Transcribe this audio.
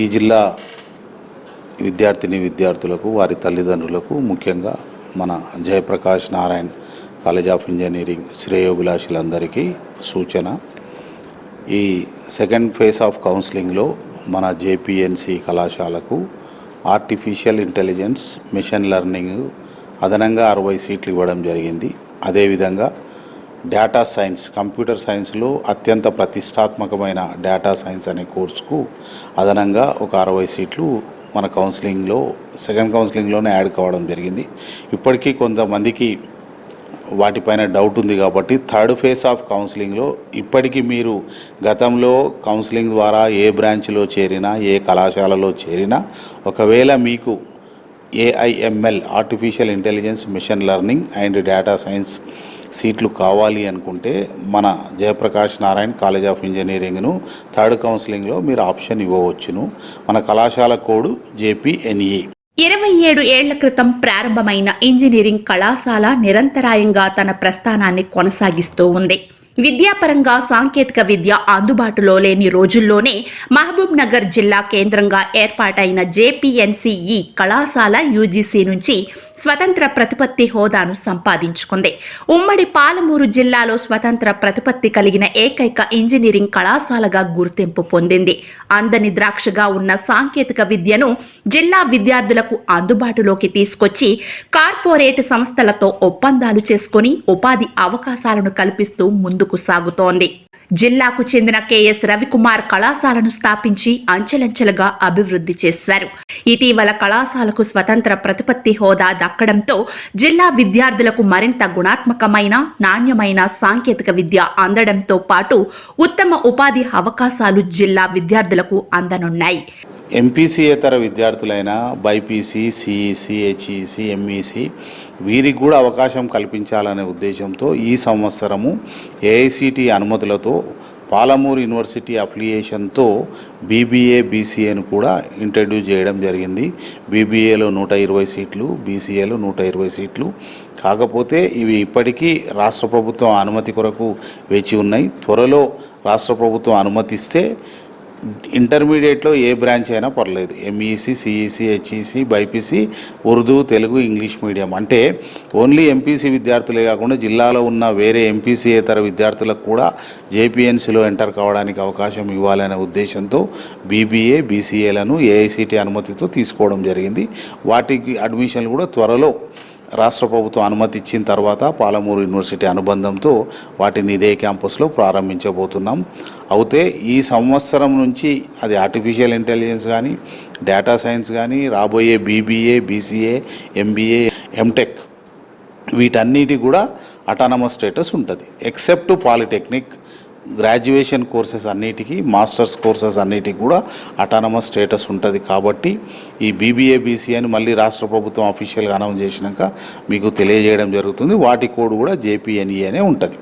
ఈ జిల్లా విద్యార్థిని విద్యార్థులకు వారి తల్లిదండ్రులకు ముఖ్యంగా మన Jayaprakash Narayan college of engineering శ్రేయోభిలాషులందరికీ సూచన. ఈ సెకండ్ ఫేజ్ ఆఫ్ కౌన్సిలింగ్లో మన జేపీఎన్సి కళాశాలకు ఆర్టిఫిషియల్ ఇంటెలిజెన్స్ మిషన్ లెర్నింగ్ అదనంగా అరవై సీట్లు ఇవ్వడం జరిగింది. అదేవిధంగా డేటా సైన్స్ కంప్యూటర్ సైన్స్లో అత్యంత ప్రతిష్టాత్మకమైన డేటా సైన్స్ అనే కోర్సుకు అదనంగా ఒక అరవై సీట్లు మన కౌన్సిలింగ్లో సెకండ్ కౌన్సిలింగ్లోనే యాడ్ కావడం జరిగింది. ఇప్పటికీ కొంతమందికి వాటిపైన డౌట్ ఉంది కాబట్టి థర్డ్ ఫేజ్ ఆఫ్ కౌన్సిలింగ్లో ఇప్పటికీ మీరు గతంలో కౌన్సిలింగ్ ద్వారా ఏ బ్రాంచ్లో చేరినా ఏ కళాశాలలో చేరినా ఒకవేళ మీకు AIML artificial intelligence machine learning and data science సీట్లు కావాలి అనుకుంటే మన జయప్రకాష్ నారాయణ్ కాలేజ్ ఆఫ్ ఇంజనీరింగ్ను థర్డ్ కౌన్సిలింగ్లో మీరు ఆప్షన్ ఇవ్వవచ్చును. మన కళాశాల కోడ్ జేపీఎన్ఈ ఇరవై ఏడు ఏళ్ళ క్రితం ప్రారంభమైన ఇంజనీరింగ్ కళాశాల నిరంతరాయంగా తన ప్రస్థానాన్ని కొనసాగిస్తూ ఉంది. విద్యాపరంగా సాంకేతిక విద్య అందుబాటులో లేని రోజుల్లోనే మహబూబ్ నగర్ జిల్లా కేంద్రంగా ఏర్పాటైన జేపీఎన్సీఈ కళాశాల యూజీసీ నుంచి స్వతంత్ర ప్రతిపత్తి హోదాను సంపాదించుకుంది. ఉమ్మడి పాలమూరు జిల్లాలో స్వతంత్ర ప్రతిపత్తి కలిగిన ఏకైక ఇంజనీరింగ్ కళాశాలగా గుర్తింపు పొందింది. అందని ద్రాక్షగా ఉన్న సాంకేతిక విద్యను జిల్లా విద్యార్థులకు అందుబాటులోకి తీసుకొచ్చి కార్పొరేట్ సంస్థలతో ఒప్పందాలు చేసుకుని ఉపాధి అవకాశాలను కల్పిస్తూ ముందుకు సాగుతోంది. జిల్లాకు చెందిన కెఎస్ రవికుమార్ కళాశాలను స్థాపించి అంచెలంచెలుగా అభివృద్ధి చేశారు. ఇటీవల కళాశాలకు స్వతంత్ర ప్రతిపత్తి హోదా దక్కడంతో జిల్లా విద్యార్థులకు మరింత గుణాత్మకమైన నాణ్యమైన సాంకేతిక విద్య అందడంతో పాటు ఉత్తమ ఉపాధి అవకాశాలు జిల్లా విద్యార్థులకు అందనున్నాయి. ఎంపీసీయేతర విద్యార్థులైన బైపీసీ సిఈసి హెచ్ఈసి ఎంఈసి వీరికి కూడా అవకాశం కల్పించాలనే ఉద్దేశంతో ఈ సంవత్సరము ఏఐసిటి అనుమతులతో పాలమూరు యూనివర్సిటీ అఫిలియేషన్తో బీబీఏ బీసీఏను కూడా ఇంట్రడ్యూస్ చేయడం జరిగింది. బీబీఏలో నూట ఇరవై సీట్లు బీసీఏలో నూట ఇరవై సీట్లు. కాకపోతే ఇవి ఇప్పటికీ రాష్ట్ర ప్రభుత్వం అనుమతి కొరకు వేచి ఉన్నాయి. త్వరలో రాష్ట్ర ప్రభుత్వం అనుమతిస్తే ఇంటర్మీడియట్లో ఏ బ్రాంచ్ అయినా పర్లేదు. MEC CEC HEC BiPC Urdu Telugu English medium. అంటే ఓన్లీ ఎంపీసీ విద్యార్థులే కాకుండా జిల్లాలో ఉన్న వేరే ఎంపీసీయేతర విద్యార్థులకు కూడా జేపీఎన్సీలో ఎంటర్ కావడానికి అవకాశం ఇవ్వాలనే ఉద్దేశంతో బీబీఏ బీసీఏలను ఏఐసిటి అనుమతితో తీసుకోవడం జరిగింది. వాటికి అడ్మిషన్లు కూడా త్వరలో రాష్ట్ర ప్రభుత్వం అనుమతి ఇచ్చిన తర్వాత పాలమూరు యూనివర్సిటీ అనుబంధంతో వాటిని ఇదే క్యాంపస్లో ప్రారంభించబోతున్నాం. అయితే ఈ సంవత్సరం నుంచి అది ఆర్టిఫిషియల్ ఇంటెలిజెన్స్ కానీ డేటా సైన్స్ కానీ రాబోయే బీబీఏ బీసీఏ ఎంబీఏ ఎంటెక్ వీటన్నిటి కూడా అటానమస్ స్టేటస్ ఉంటుంది. ఎక్సెప్ట్ పాలిటెక్నిక్ గ్రాడ్యుయేషన్ కోర్సెస్ అన్నిటికీ మాస్టర్స్ కోర్సెస్ అన్నిటికీ కూడా అటానమస్ స్టేటస్ ఉంటుంది కాబట్టి ఈ బీబీఏ బీసీఏని మళ్ళీ రాష్ట్ర ప్రభుత్వం అఫీషియల్గా అనౌన్స్ చేసినాక మీకు తెలియజేయడం జరుగుతుంది. వాటి కోడ్ కూడా జేపీఎన్ఈ అనే ఉంటుంది.